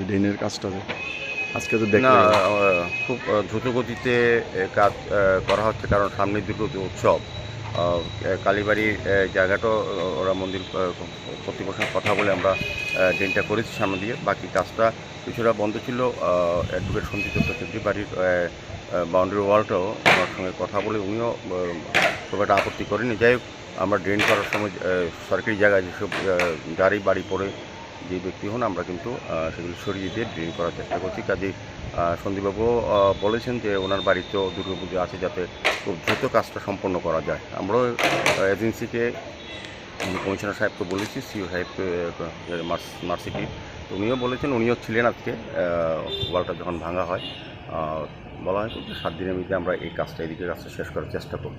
ড্রেনের কাজটাতে আজকে তো না দেখলাম খুব আহ, দ্রুত গতিতে কাজ করা হচ্ছে কারণ সামনে দুর্গা উৎসব। আহ, কালীবাড়ির আহ, জায়গাটাও ওরা মন্দির আহ, কর্তৃপক্ষের সঙ্গে কথা বলে আমরা আহ, ড্রেনটা করেছি সামনে দিয়ে। বাকি কাজটা কিছুটা বন্ধ ছিল অ্যাডভোকেট সঞ্চিত চৌধুরী বাড়ির বাউন্ডারি ওয়ালটাও আমার সঙ্গে কথা বলে উনিও আহ, খুব একটা আপত্তি করেনি যাই হোক আমরা ড্রেন করার সময় আহ, সরকারি জায়গায় যেসব আহ, যারই বাড়ি পড়ে যে ব্যক্তি হন আমরা কিন্তু সেগুলি সরিয়ে দিয়ে ড্রেন করার চেষ্টা করছি। সন্দীপবাবুও আহ, বলেছেন যে ওনার বাড়িতেও দুর্গাপুজো আছে যাতে খুব দ্রুত কাজটা সম্পন্ন করা যায়। আমরাও এজেন্সিকে কমিশনার সাহেবকে বলেছি সিও সাহেবকে মার্সিটি উনিও বলেছেন উনিও ছিলেন আজকে ওয়ালটা যখন ভাঙা হয় বলা হয় যে সাত দিনের মধ্যে আমরা এই কাজটা এদিকে কাজটা শেষ করার চেষ্টা করব।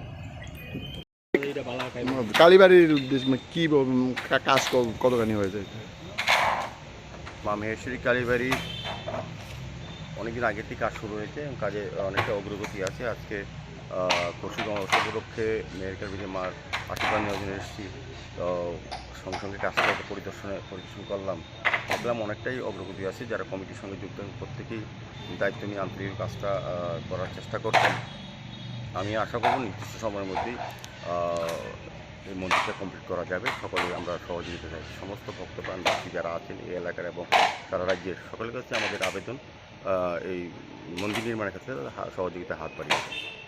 কালীবাড়ির কি কাজ কতখানি হয়েছে? মা মহেশ্বরী কালীবাড়ি অনেকদিন আগের থেকে কাজ শুরু হয়েছে কাজে অনেকটা অগ্রগতি আছে। আজকে পরশু উপলক্ষে মেয়ের বিজে মার আশীর্বাদ নেওয়ার এসেছি সঙ্গে সঙ্গে কাজটা একটু পরিদর্শনে পরিদর্শন করলাম। দেখলাম অনেকটাই অগ্রগতি আছে, যারা কমিটির সঙ্গে যুক্ত প্রত্যেকেই দায়িত্ব নিয়ে আন্তরিক কাজটা করার চেষ্টা করছেন। আমি আশা করব নির্দিষ্ট সময়ের মধ্যেই মন্দিরটা কমপ্লিট করা যাবে সকলে আমরা সহযোগিতা চাই সমস্ত ভক্তপ্রাণ যারা আছেন এই এলাকার এবং সারা রাজ্যের, সকলের কাছে আমাদের আবেদন এই মন্দির নির্মাণের ক্ষেত্রে সহযোগিতা হাত বাড়িয়ে দেয়।